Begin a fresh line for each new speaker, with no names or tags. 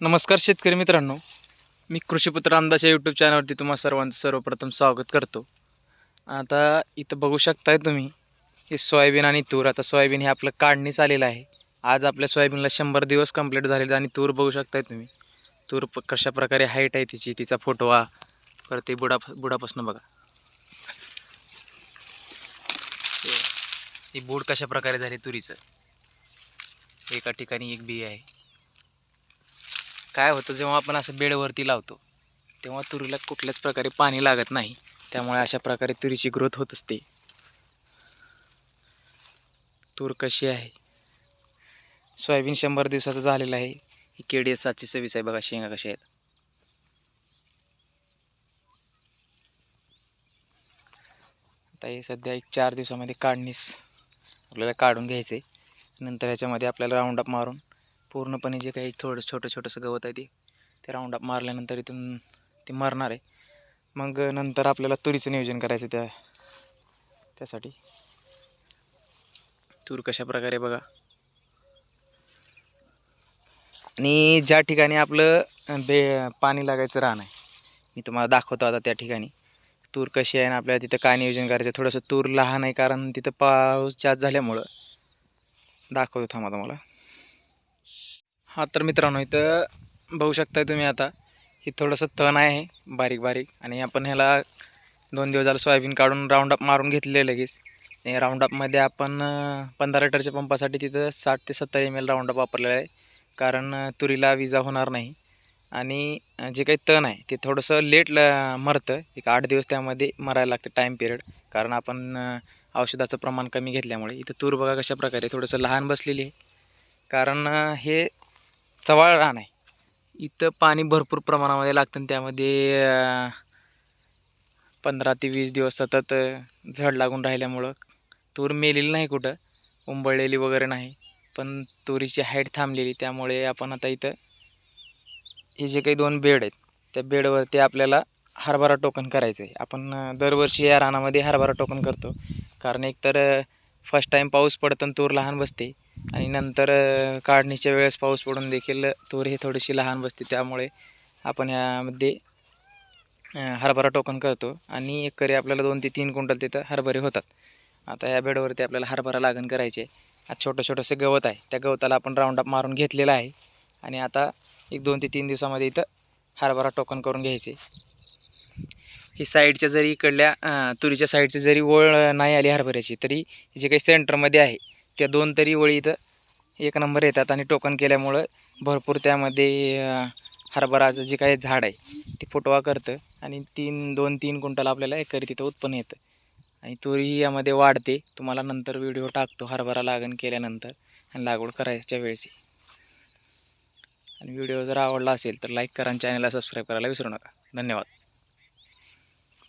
नमस्कार शेतकरी मित्रांनो. मी कृषीपुत्र रामदास या यूट्यूब चॅनलवरती तुम्हा सर्वांचं सर्वप्रथम स्वागत करतो. आता इथं बघू शकताय तुम्ही हे सोयाबीन आणि तूर. आता सोयाबीन हे आपलं काढणीच आलेलं आहे. आज आपल्या सोयाबीनला शंभर दिवस कंप्लीट झालेलं आणि तूर बघू शकताय तुम्ही. तूर प कशा प्रकारे हाईट आहे तिची तिचा फोटोवा परत ते बुडा बुडापासून बघा. ती बूड कशा प्रकारे झाली तुरीचं? एका ठिकाणी एक बी आहे. काय होतं जेव्हा आपण असं बेडवरती लावतो तेव्हा तुरीला कुठल्याच प्रकारे पाणी लागत नाही. त्यामुळे अशा प्रकारे तुरीची ग्रोथ होत असते. तूर कशी आहे? सोयाबीन शंभर दिवसाचं झालेलं आहे. ही केडी एस सातशे सव्वीस आहे. बघा शेंगा कशा आहेत. आता हे सध्या एक चार दिवसामध्ये काढणीस आपल्याला काढून घ्यायचं आहे नंतर ह्याच्यामध्ये आपल्याला राऊंड अप मारून पूर्णपणे जे काही थोडं छोटं छोटंसं गवत आहे ते ते राऊंड अप मारल्यानंतर इथून ते मरणार आहे. मग नंतर आपल्याला तुरीचं नियोजन करायचं त्या त्यासाठी. तूर कशा प्रकारे बघा. आणि ज्या ठिकाणी आपलं बे पाणी लागायचं रान आहे मी तुम्हाला दाखवतो आता त्या ठिकाणी. तूर कशी आहे आणि आपल्याला तिथं काय नियोजन करायचं थोडंसं तूर लहान आहे कारण तिथं पाऊस जास्त झाल्यामुळं. दाखवतो थांबा तुम्हाला. हा तर मित्रांनो इथं बघू शकताय तुम्ही आता हे थोडंसं तण आहे बारीक बारीक आणि आपण ह्याला दोन दिवस झालं सोयाबीन काढून राऊंड अप मारून घेतले लगेच. आणि राऊंड अपमध्ये आपण पंधरा लिटरच्या पंपासाठी तिथं साठ ते सत्तर एम एल राऊंड अप वापरलेलं आहे. कारण तुरीला विजा होणार नाही. आणि जे काही तण आहे ते थोडंसं लेट ल मरतं. एक आठ दिवस त्यामध्ये मरायला लागतं टाईम पिरियड कारण आपण औषधाचं प्रमाण कमी घेतल्यामुळे. इथं तूर बघा कशा प्रकारे थोडंसं लहान बसलेली आहे. कारण हे चवाळ रान आहे इथं पाणी भरपूर प्रमाणामध्ये लागतं आणि त्यामध्ये पंधरा ते वीस दिवस सतत झड लागून राहिल्यामुळं तूर मेलेली नाही कुठं उंबळलेली वगैरे नाही. पण तुरीची हाईट थांबलेली त्यामुळे आपण आता इथं हे जे काही दोन बेड आहेत त्या बेडवरती आपल्याला हरभरा टोकन करायचं आहे. आपण दरवर्षी या रानामध्ये हरभरा टोकन करतो. कारण एकतर फर्स्ट टाईम पाऊस पडतं आणि तूर लहान बसते आणि नंतर काढणीच्या वेळेस पाऊस पडून देखील तूर ही थोडीशी लहान बसते त्यामुळे आपण ह्यामध्ये हरभरा टोकन करतो आणि एकरी आपल्याला दोन ते तीन क्विंटल तिथं हरभरे होतात. आता या बेडवरती आपल्याला हरभरा लागण करायचे आता छोटं छोटंसं गवत आहे. त्या गवताला आपण राऊंड अप मारून घेतलेलं आहे. आणि आता एक दोन ते तीन दिवसामध्ये इथं हरभरा टोकन करून घ्यायचे. ही साईडच्या जरी इकडल्या तुरीच्या साईडची जरी ओळ नाही आली हरभऱ्याची तरी जे काही सेंटरमध्ये आहे त्या दोन तरी ओळी इथं एक नंबर येतात आणि टोकन केल्यामुळं भरपूर त्यामध्ये हरभराचं जे काही झाड आहे ते फुटवा करतं आणि तीन दोन तीन क्विंटल आपल्याला एकरी तिथं उत्पन्न येतं. आणि तुरी यामध्ये वाढते. तुम्हाला नंतर व्हिडिओ टाकतो हरभरा लागण केल्यानंतर आणि लागवड करायच्या वेळेस आणि व्हिडिओ जर आवडला असेल तर लाईक करा आणि चॅनलला सबस्क्राईब करायला विसरू नका. धन्यवाद.